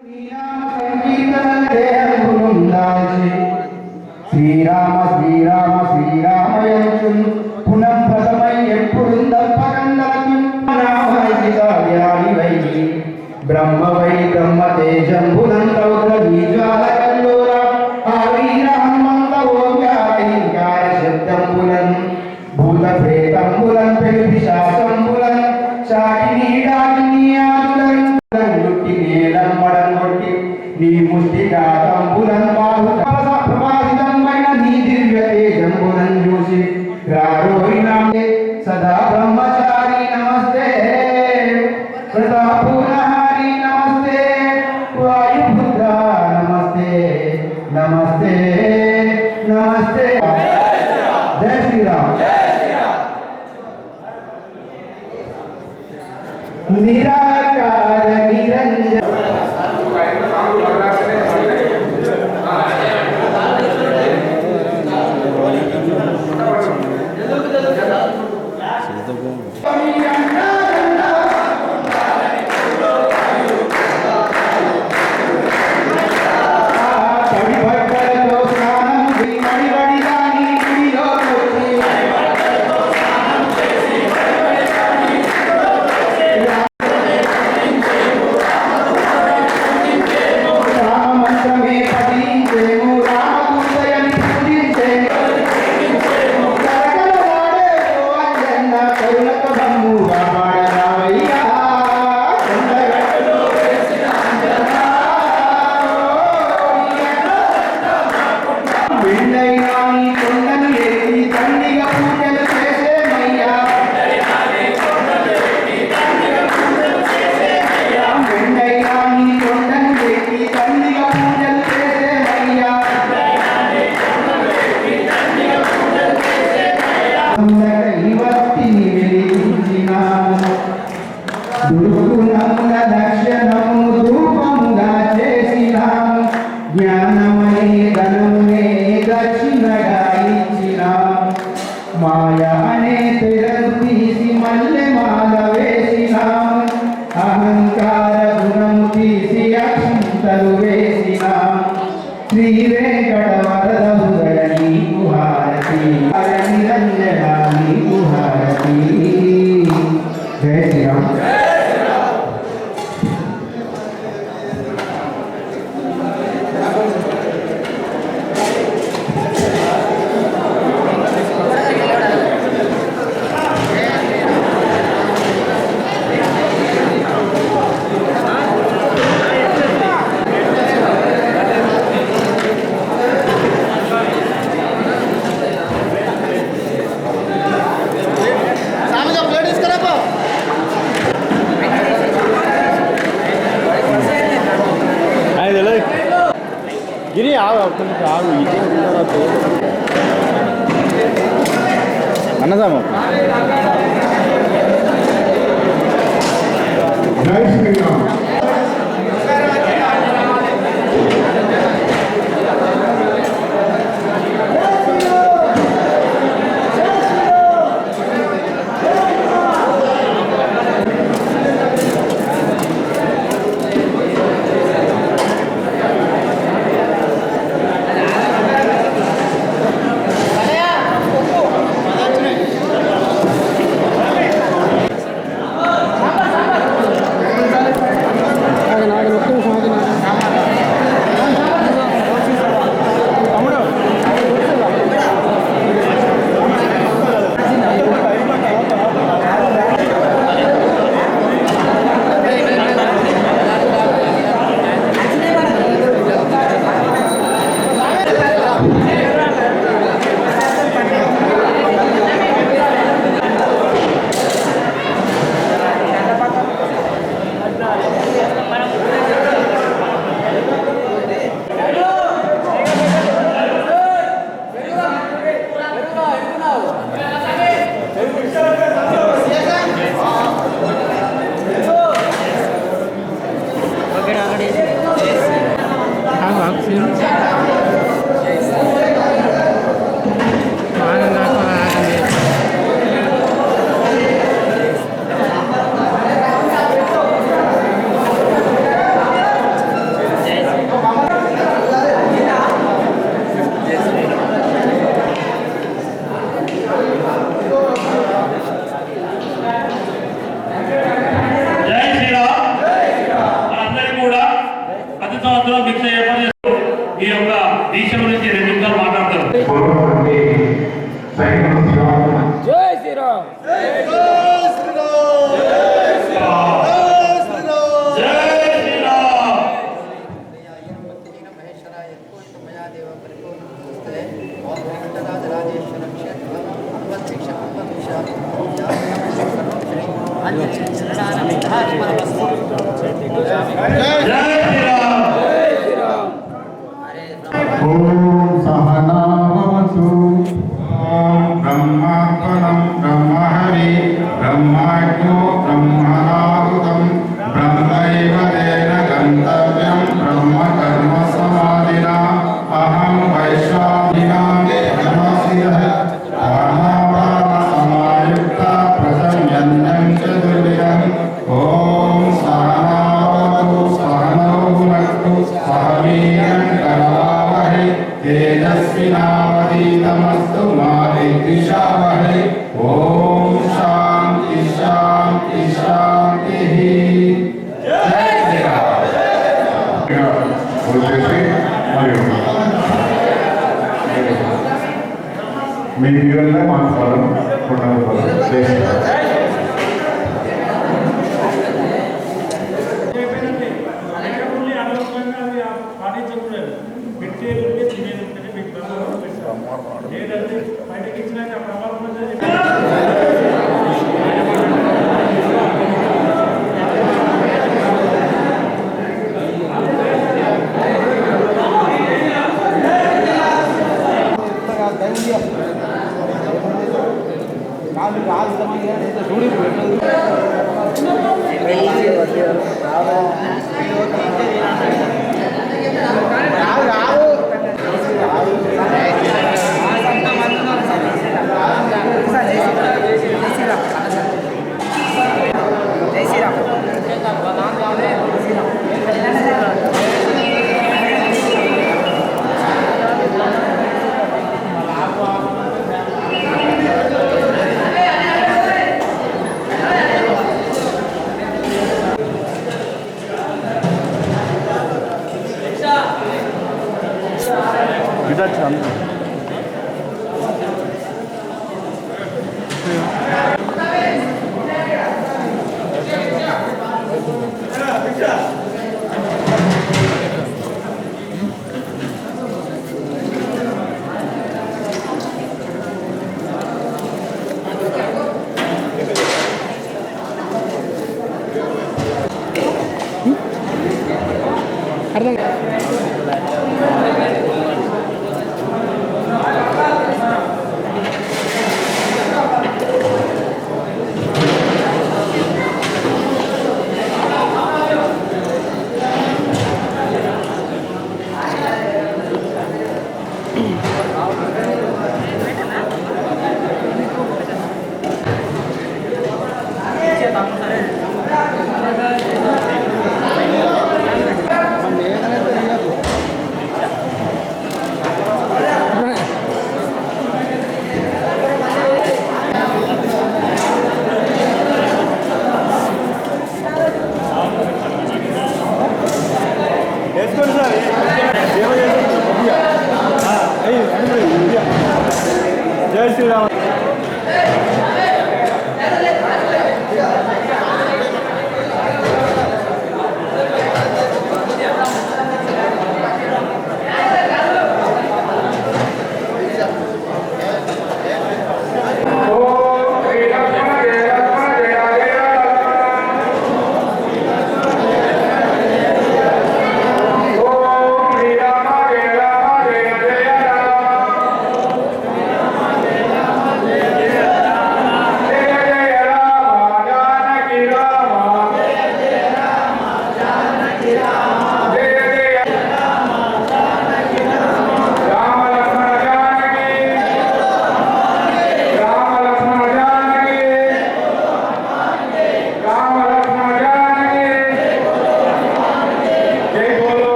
శ్రీరామ శ్రీరామ శ్రీరామయంచు పునఃప్రదమై ఎప్పుడుందప్పకందలకి నామహితాయాలి వై బ్రహ్మ వై బ్రహ్మ తేజంబునంతౌద్ర బీజాల కల్లోల ఆ వీర హనుమంత ఓంకార శబ్దంబులన్ భూత ప్రేతంబులన్ सदा সাজাবো Yeah. individual one column, one column. Yes. లేదంటే బయటకి ఇచ్చినాక అప్పుడు 불같이 남는 Perdón.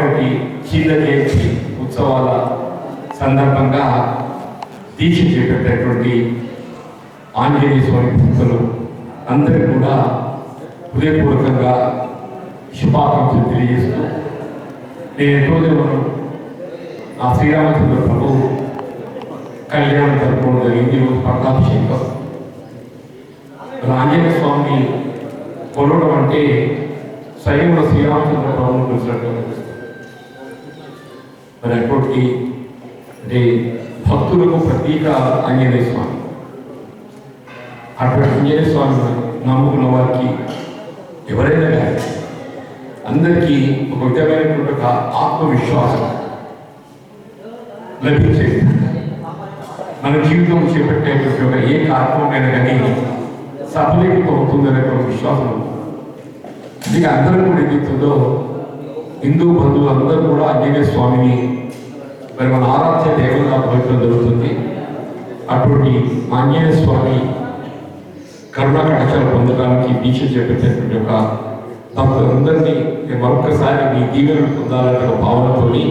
రాబోయేటువంటి చిన్న జయంతి ఉత్సవాల సందర్భంగా దీక్ష చేపట్టేటువంటి ఆంజనేయ స్వామి భక్తులు అందరికీ కూడా హృదయపూర్వకంగా శుభాకాంక్షలు తెలియజేస్తూ నేను రోజు మనం ఆ శ్రీరామచంద్ర ప్రభు కళ్యాణం జరుపుకోవడం జరిగింది ఈరోజు పట్టాభిషేకం. ఆంజనేయ స్వామిని కొలవడం అంటే స్వయంలో శ్రీరామచంద్ర ప్రభువును పిలిచినట్టు మరి అటువంటి అంటే భక్తులకు ప్రతీక ఆంజనేయ స్వామి అటువంటి ఆంజనేయ స్వామి నమ్ముకున్న వారికి ఎవరైనా కానీ అందరికీ ఒక విధమైనటువంటి ఒక ఆత్మవిశ్వాసం లభించేది మన జీవితం చేపట్టేటువంటి ఒక ఏ కార్యక్రమమైనా కానీ సఫలీకృతం అవుతుందనే ఒక విశ్వాసం ఉంది. అందరం కూడా ఏదైతుందో హిందూ బంధువులు అందరూ కూడా ఆంజనేయ స్వామిని మరి మన ఆరాధ్య దేవతగా పవిత్రం జరుగుతుంది. అటువంటి ఆంజనేయ స్వామి కరుణా కటాక్షాలు పొందడానికి దీక్ష చేపట్టేటువంటి ఒక భక్తులందరినీ మరొకసారి మీ దీవెనలు పొందాలనే ఒక భావనతోని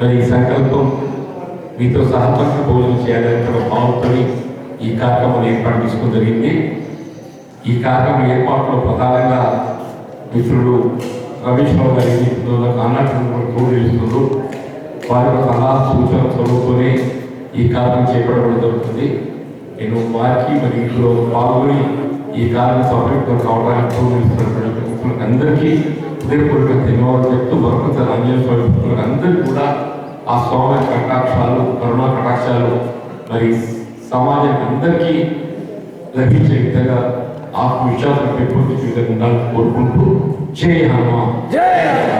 మరి ఈ సంకల్పం మీతో సహపంచి భోజనం చేయాలనే ఒక భావనతో ఈ కార్యక్రమం ఏర్పాటు తీసుకోవడం జరిగింది. ఈ కార్యక్రమం ఏర్పాటులో ప్రధానంగా మిత్రుడు రమేష్ బాబు గారి అన్నట్టు తోడు వారి యొక్క సలహా సూచన చదువుకొని ఈ కార్యం చేపట్టడం జరుగుతుంది. నేను వారికి మరి ఇంట్లో పాల్గొని ఈ కార్యం సఫలీకృతం కావడానికి ప్రోత్సహిస్తున్నటువంటి అందరికీ హృదయపూర్వక ధన్యవాదాలు చెప్తూ భరత ఆంజనేయ స్వామి అందరికీ కూడా ఆ స్వామి కటాక్షాలు కరుణా కటాక్షాలు మరి సమాజానికి అందరికీ లభించే విధంగా ఆత్మవిశ్వాసం పెంపొందించే విధంగా ఉండాలని కోరుకుంటూ 这样吗这样啊